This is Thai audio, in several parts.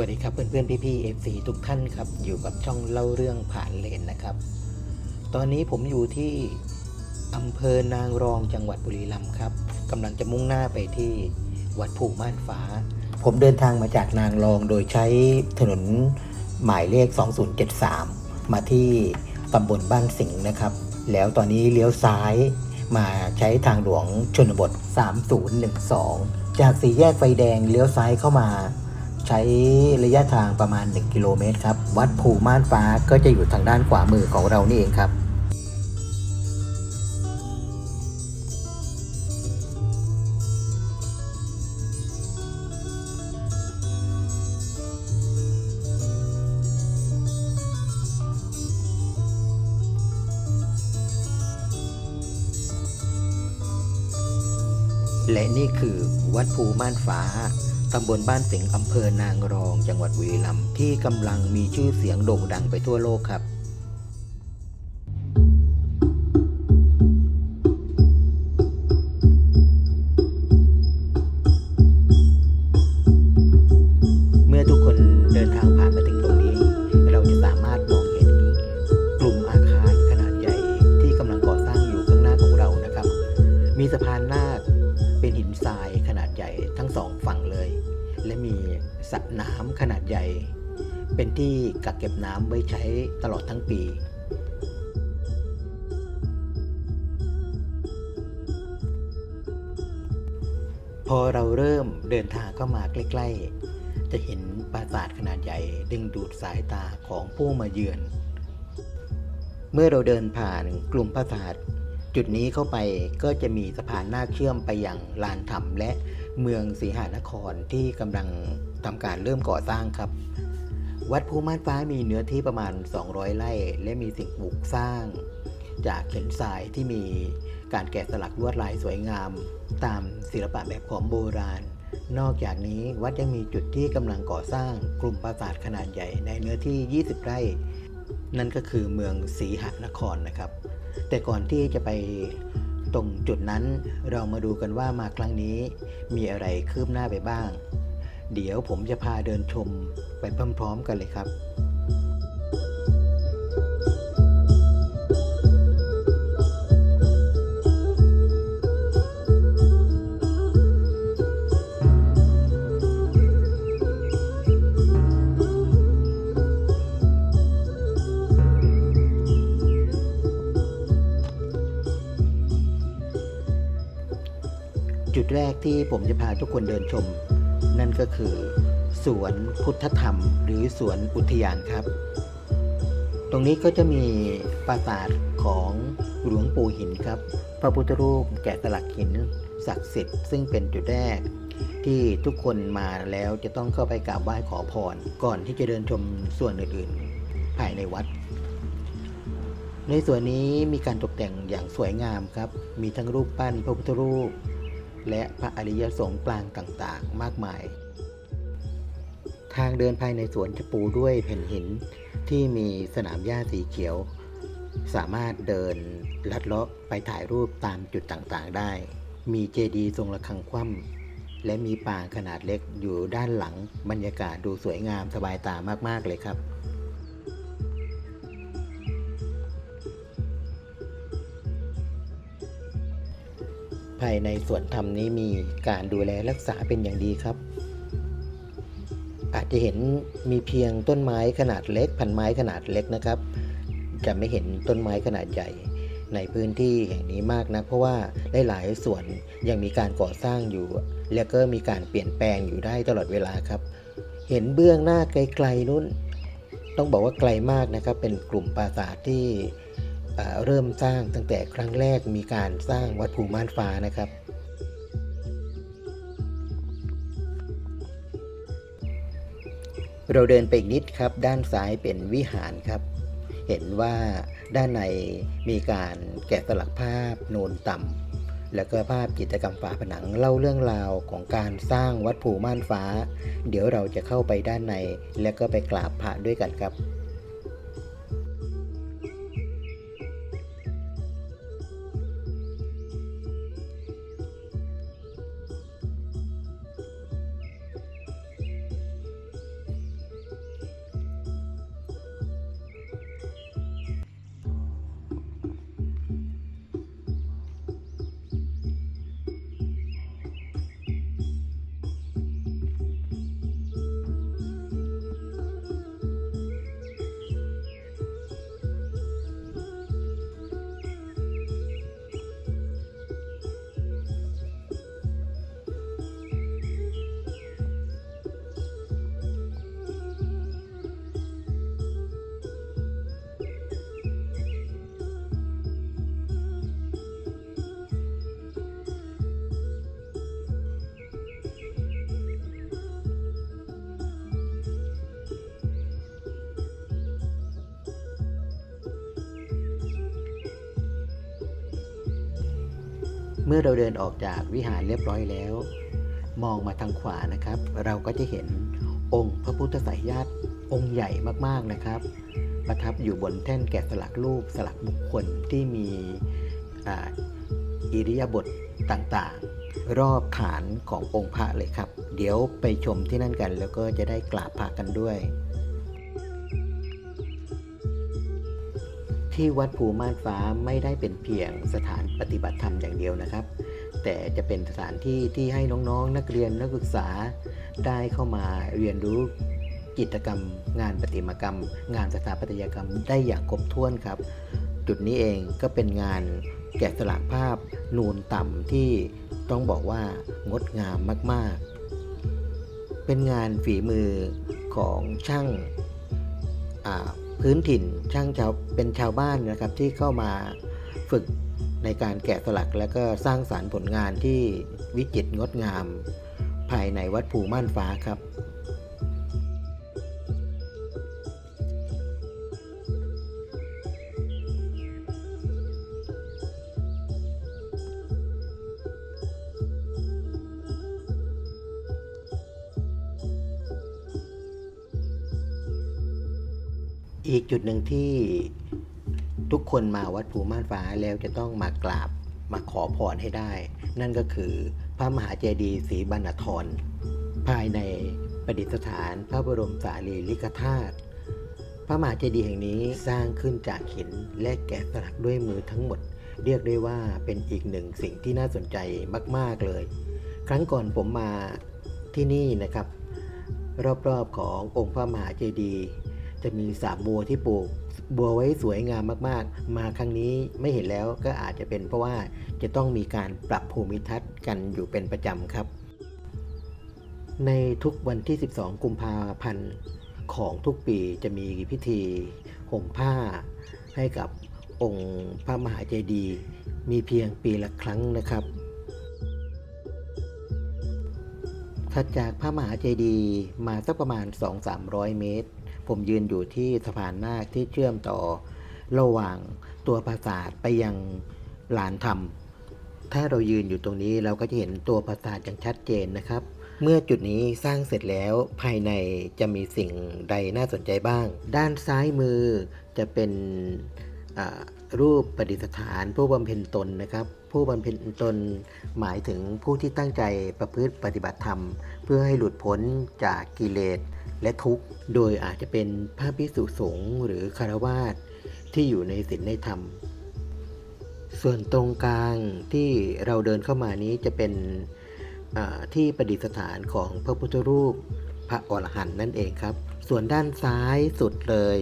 สวัสดีครับเพื่อนๆพี่ๆเอฟซีทุกท่านครับอยู่กับช่องเล่าเรื่องผ่านเลนนะครับ ตอนนี้ผมอยู่ที่อำเภอนางรองจังหวัดบุรีรัมย์ครับกำลังจะมุ่งหน้าไปที่วัดผูม่านฟ้า ผมเดินทางมาจากนางรองโดยใช้ถนนหมายเลข 2073 มาที่ตำบลบ้านสิงห์นะครับ แล้วตอนนี้เลี้ยวซ้ายมาใช้ทางหลวงชนบท 3012 จากสี่แยกไฟแดงเลี้ยวซ้ายเข้ามา ใช้ระยะทางประมาณ 1 กิโลเมตรครับ วัดภูม่านฟ้าก็จะอยู่ทางด้านขวามือของเรานี่เองครับและนี่คือวัดภูม่านฟ้า ตำบลบ้านสิงห์อำเภอนางรอง จังหวัดบุรีรัมย์ที่กำลังมีชื่อเสียงโด่งดังไปทั่วโลกครับ เมื่อทุกคนเดินทางผ่านมาถึงตรงนี้ เราจะสามารถมองเห็นกลุ่มอาคารขนาดใหญ่ที่กำลังก่อสร้างอยู่ข้างหน้าของเรานะครับ มีสะพานหน้า สระน้ำขนาดใหญ่ เป็นที่กักเก็บน้ำไว้ใช้ตลอดทั้งปี พอเราเริ่มเดินทางเข้ามาใกล้ ๆ จะเห็นปราสาทขนาดใหญ่ ดึงดูดสายตาของผู้มาเยือน เมื่อเราเดินผ่านกลุ่มปราสาทจุดนี้เข้าไปก็จะมีสะพานนาเชื่อมไปยังลานธรรมและ เมืองศรีหานครที่กำลังทำการเริ่มก่อสร้างครับ วัดภูม่านฟ้ามีเนื้อที่ประมาณ 200 ไร่ และมีสิ่งปลูกสร้าง จากเข็นทรายที่มีการแกะสลักลวดลายสวยงาม ตามศิลปะแบบของโบราณ นอกจากนี้วัดยังมีจุดที่กำลังก่อสร้างกลุ่มปราสาทขนาดใหญ่ในเนื้อที่ 20 ไร่ นั่นก็คือเมืองศรีหนครนะครับ แต่ก่อนที่จะไป ตรงจุดนั้นเรามาดูกันว่ามาครั้งนี้มีอะไรคืบหน้าไปบ้าง เดี๋ยวผมจะพาเดินชมไปพร้อมๆกันเลยครับ จุดแรกที่ผมจะพาทุกคนเดินชม นั่นก็คือ สวนพุทธธรรม หรือสวนอุทยานครับ ตรงนี้ก็จะมีปราสาทของหลวงปู่หินครับ พระพุทธรูปแกะสลักหินศักดิ์สิทธิ์ซึ่งเป็นจุดแรก ที่ทุกคนมาแล้วจะต้องเข้าไปกราบไหว้ขอพร ก่อนที่จะเดินชมส่วนอื่นๆ ภายในวัด ในส่วนนี้มีการตกแต่งอย่างสวยงามครับ มีทั้งรูปปั้นพระพุทธรูป และพระอริยสงฆ์ปรางต่างๆ มากมาย ทางเดินภายในสวนจะปูด้วยแผ่นหินที่มีสนามหญ้าสีเขียว สามารถเดินลัดเลาะไปถ่ายรูปตามจุดต่างๆได้ มีเจดีย์ทรงระฆังคว่ำและมีป่าขนาดเล็กอยู่ด้านหลังบรรยากาศดูสวยงามสบายตามากๆเลยครับ ภายในสวนธรรมนี้มีการดูแลรักษาเป็นอย่างดีครับ อาจจะเห็นมีเพียงต้นไม้ขนาดเล็ก พันไม้ขนาดเล็กนะครับ จะไม่เห็นต้นไม้ขนาดใหญ่ในพื้นที่แห่งนี้มากนะเพราะว่าหลายๆส่วนยังมีการก่อสร้างอยู่ แล้วก็มีการเปลี่ยนแปลงอยู่ได้ตลอดเวลาครับ เห็นเบื้องหน้าไกลๆนู้น ต้องบอกว่าไกลมากนะครับ เป็นกลุ่มปราสาทที่ เริ่มสร้างตั้งแต่ครั้งแรกมีการสร้างวัดภูม่านฟ้านะครับ เราเดินไปอีกนิดครับ ด้านซ้ายเป็นวิหารครับ เห็นว่าด้านในมีการแกะสลักภาพโนนต่ำแล้วก็ภาพจิตรกรรมฝาผนังเล่าเรื่องราวของการสร้างวัดภูม่านฟ้า เดี๋ยวเราจะเข้าไปด้านใน แล้วก็ไปกราบพระด้วยกันครับ เมื่อเราเดินออกจากวิหารเรียบร้อยแล้ว มองมาทางขวานะครับ เราก็จะเห็นองค์พระพุทธสายญาติองค์ใหญ่มากๆนะครับ ประทับอยู่บนแท่นแกะสลักรูปสลักบุคคลที่มีอ,อิริยาบถต่างๆ รอบฐานขององค์พระเลยครับ เดี๋ยวไปชมที่นั่นกันแล้วก็จะได้กราบพระกันด้วย ที่วัดภูม่านฟ้าไม่ได้เป็นเพียงสถานปฏิบัติธรรมอย่างเดียวนะครับ แต่จะเป็นสถานที่ที่ให้น้องๆนักเรียนนักศึกษาได้เข้ามาเรียนรู้กิจกรรม งานประติมากรรม งานสถาปัตยกรรมได้อย่างครบถ้วนครับ จุดนี้เองก็เป็นงานแกะสลักภาพนูนต่ำที่ต้องบอกว่างดงามมากๆ เป็นงานฝีมือของช่างอ่า พื้นถิ่นช่างชาวเป็นชาวบ้านนะครับที่เข้ามาฝึกในการแกะสลักและก็สร้างสารรค์ผลงานที่วิจิตรงดงาม ภายในวัดภูม่านฟ้าครับ อีกจุดหนึ่งที่ทุกคนมาวัดภูม่านฟ้าแล้วจะต้องมากราบมาขอพรให้ได้ นั่นก็คือพระมหาเจดีย์ศรีบรรณธรภายในประดิษฐานพระบรมสารีริกธาตุพระมหาเจดีย์แห่งนี้สร้างขึ้นจากหินและแกะสลักด้วยมือทั้งหมด เรียกได้ว่าเป็นอีกหนึ่งสิ่งที่น่าสนใจมาก ๆเลย ครั้งก่อนผมมาที่นี่นะครับ รอบๆขององค์พระมหาเจดีย์ จะมีสระบัวที่ปลูกบัวไว้สวยงามมากๆ มาครั้งนี้ไม่เห็นแล้วก็อาจจะเป็นเพราะว่าจะต้องมีการปรับภูมิทัศน์กันอยู่เป็นประจำครับ ในทุกวันที่ 12 กุมภาพันธ์ของทุกปีจะมีพิธีห่มผ้าให้กับองค์พระมหาเจดีย์มีเพียงปีละครั้งนะครับถัดจากพระมหาเจดีย์มาสักประมาณ 2-300 เมตร ผมยืนอยู่ที่สะพานนาคที่เชื่อมต่อระหว่างตัวปราสาทไปยังลานธรรม ถ้าเรายืนอยู่ตรงนี้เราก็จะเห็นตัวปราสาทอย่างชัดเจนนะครับ เมื่อจุดนี้สร้างเสร็จแล้วภายในจะมีสิ่งใดน่าสนใจบ้าง ด้านซ้ายมือจะเป็น รูปประดิษฐานผู้บำเพ็ญตนนะครับ ผู้บำเพ็ญตนหมายถึงผู้ที่ตั้งใจประพฤติปฏิบัติธรรม เพื่อให้หลุดพ้นจากกิเลสและทุกข์ โดยอาจจะเป็นพระภิกษุสงฆ์หรือคารวาสที่อยู่ในศีลในธรรม ส่วนตรงกลางที่เราเดินเข้ามานี้จะเป็นที่ประดิษฐานของพระพุทธรูปพระอรหันต์นั่นเองครับ ส่วนด้านซ้ายสุดเลย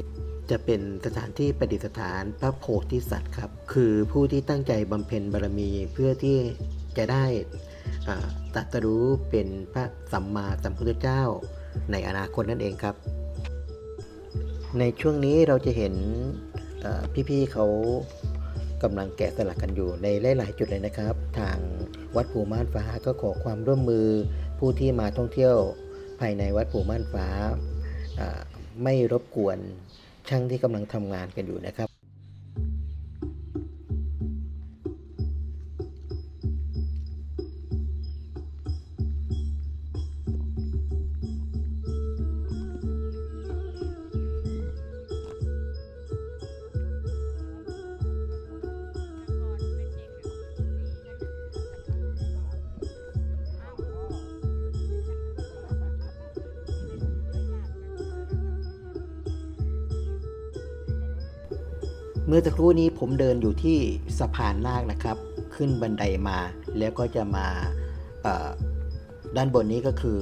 จะเป็นสถานที่ประดิษฐานพระโพธิสัตว์ครับ คือผู้ที่ตั้งใจบำเพ็ญบารมีเพื่อที่จะได้อ่าตรัสรู้เป็นพระสัมมาสัมพุทธเจ้าในอนาคตนั่นเองครับ ในช่วงนี้เราจะเห็นพี่ๆเขากำลังแกะสลักกันอยู่ในหลาย ๆ จุดเลยนะครับ ทางวัดภูม่านฟ้าก็ขอความร่วมมือผู้ที่มาท่องเที่ยวภายในวัดภูม่านฟ้าไม่รบกวน ช่างที่กำลังทำงานกันอยู่นะครับ เมื่อสักครู่นี้ผมเดินอยู่ที่สะพานนาคนะครับ ขึ้นบันไดมาแล้วก็จะมาด้านบนนี้ก็คือ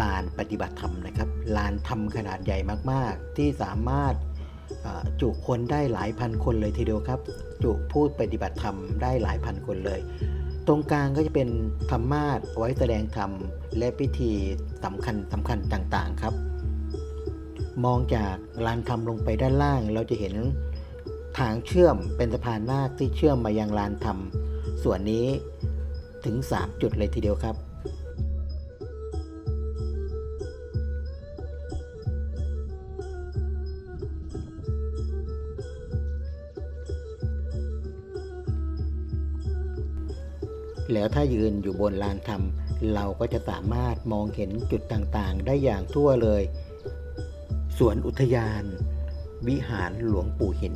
ลานปฏิบัติธรรมนะครับลานธรรมขนาดใหญ่มากๆ ที่สามารถจุคนได้หลายพันคนเลยทีเดียวครับ จุผู้ปฏิบัติธรรมได้หลายพันคนเลย ตรงกลางก็จะเป็นธรรมาสไว้แสดงธรรมและพิธีสำคัญสำคัญต่างๆครับ มองจากลานธรรมลงไปด้านล่างเราจะเห็น ทางเชื่อมเป็นสะพานนาคที่เชื่อมมายังลานธรรม ส่วนนี้ถึง 3 จุดเลยทีเดียวครับ แล้วถ้ายืนอยู่บนลานธรรม เราก็จะสามารถมองเห็นจุดต่างๆ ได้อย่างทั่วเลย สวนอุทยาน วิหารหลวงปู่หิน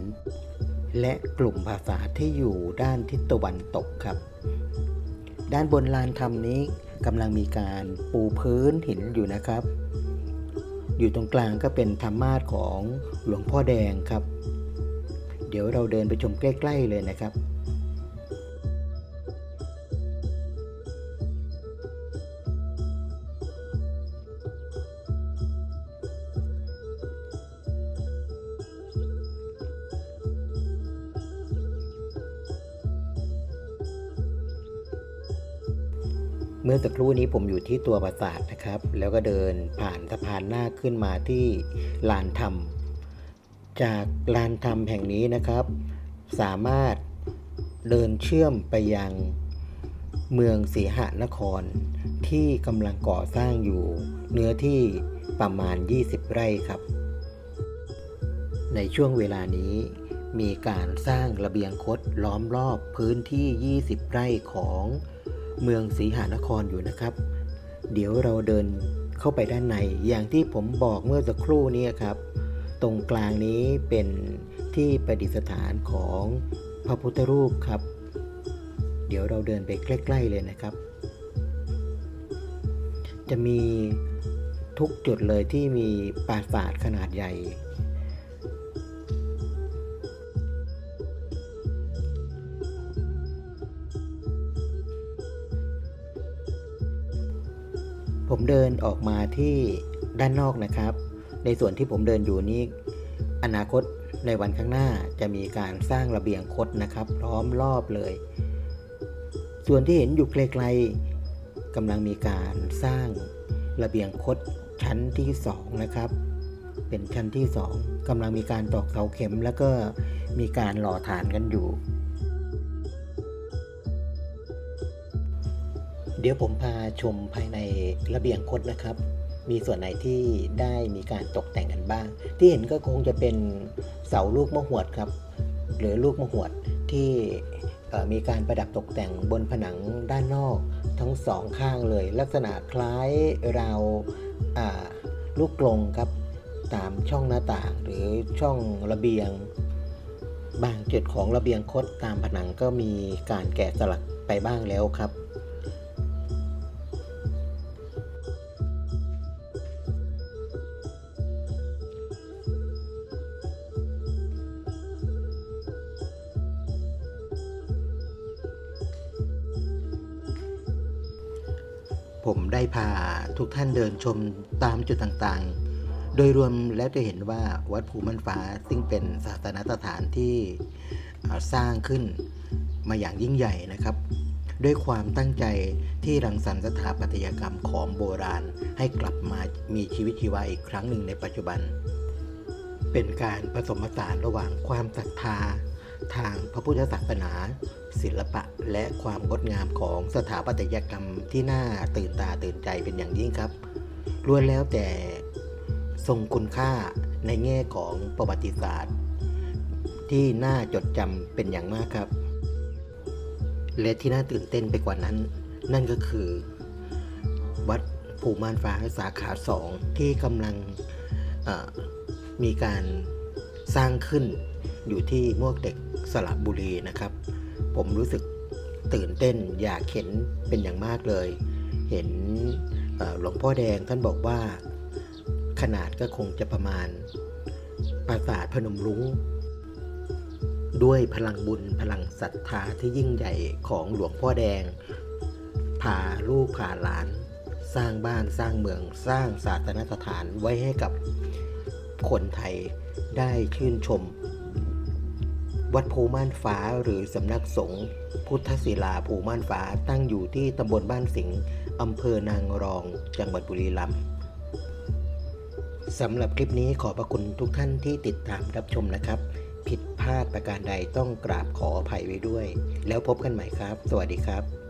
และกลุ่มภาษาที่อยู่ด้านทิศตะวันตกครับ ด้านบนลานธรรมนี้กำลังมีการปูพื้นหินอยู่นะครับ อยู่ตรงกลางก็เป็นธรรมาสของหลวงพ่อแดงครับ เดี๋ยวเราเดินไปชมใกล้ ๆ เลยนะครับ มื่อสักครู่นี้ผมอยู่ที่ตัวปราสาทนะครับ แล้วก็เดินผ่านสะพานหน้าขึ้นมาที่ลานธรรม จากลานธรรมแห่งนี้นะครับ สามารถเดินเชื่อมไปยังเมืองสีหนคร ที่กำลังก่อสร้างอยู่เนื้อที่ประมาณ 20 ไร่ครับ ในช่วงเวลานี้มีการสร้างระเบียงคดล้อมรอบพื้นที่ 20 ไร่ของ เมืองศรีหานครอยู่นะครับ เดี๋ยวเราเดินเข้าไปด้านใน อย่างที่ผมบอกเมื่อสักครู่นี้ครับ ตรงกลางนี้เป็นที่ประดิษฐานของพระพุทธรูปครับ เดี๋ยวเราเดินไปใกล้ ๆ เลยนะครับ จะมีทุกจุดเลยที่มีปราสาทขนาดใหญ่ เดินออกมาที่ด้านนอกนะครับ ในส่วนที่ผมเดินอยู่นี้ อนาคตในวันข้างหน้าจะมีการสร้างระเบียงคดนะครับล้อมรอบเลย ส่วนที่เห็นอยู่ไกลๆกำลังมีการสร้างระเบียงคดชั้นที่สองนะครับ เป็นชั้นที่สองกำลังมีการตอกเสาเข็ม แล้วก็มีการหล่อฐานกันอยู่ เดี๋ยวผมพาชมภายในระเบียงคดนะครับ มีส่วนไหนที่ได้มีการตกแต่งกันบ้าง ที่เห็นก็คงจะเป็นเสาลูกมะหวดครับ หรือลูกมะหวดที่มีการประดับตกแต่งบนผนังด้านนอกทั้งสองข้างเลย ลักษณะคล้ายราวลูกกลงครับ ตามช่องหน้าต่างหรือช่องระเบียง บางจุดของระเบียงคดตามผนังก็มีการแกะสลักไปบ้างแล้วครับ ผมได้พาทุกท่านเดินชมตามจุดต่างๆ โดยรวมแล้วจะเห็นว่าวัดภูมันฟ้าซึ่งเป็นศาสนสถานที่สร้างขึ้นมาอย่างยิ่งใหญ่นะครับ ด้วยความตั้งใจที่รังสรรค์สถาปัตยกรรมของโบราณให้กลับมามีชีวิตชีวาอีกครั้งหนึ่งในปัจจุบัน เป็นการผสมผสานระหว่างความศรัทธา ทางพระพุทธศาสนา ศิลปะและความงดงามของสถาปัตยกรรมที่น่าตื่นตาตื่นใจเป็นอย่างยิ่งครับล้วนแล้วแต่ทรงคุณค่าในแง่ของประวัติศาสตร์ ที่น่าจดจำเป็นอย่างมากครับ และที่น่าตื่นเต้นไปกว่านั้น นั่นก็คือ วัดภูมานฟ้าสาขาสองที่กำลังมีการสร้างขึ้นอยู่ที่มวกเด็ก สระบุรีนะครับ ผมรู้สึกตื่นเต้นอยากเห็นเป็นอย่างมากเลย เห็นหลวงพ่อแดงท่านบอกว่าขนาดก็คงจะประมาณปราสาทพนมรุ้ง ด้วยพลังบุญพลังศรัทธาที่ยิ่งใหญ่ของหลวงพ่อแดงพาลูกพาหลาน สร้างบ้านสร้างเมืองสร้างศาสนสถานไว้ให้กับคนไทยได้ชื่นชม วัดภูม่านฟ้าหรือสำนักสงฆ์พุทธศิลาภูม่านฟ้าตั้งอยู่ที่ตำบลบ้านสิงห์อำเภอนางรอง จังหวัดบุรีรัมย์สำหรับคลิปนี้ขอบพระคุณทุกท่านที่ติดตามรับชมนะครับ ผิดพลาดประการใดต้องกราบขออภัยไว้ด้วย แล้วพบกันใหม่ครับ สวัสดีครับ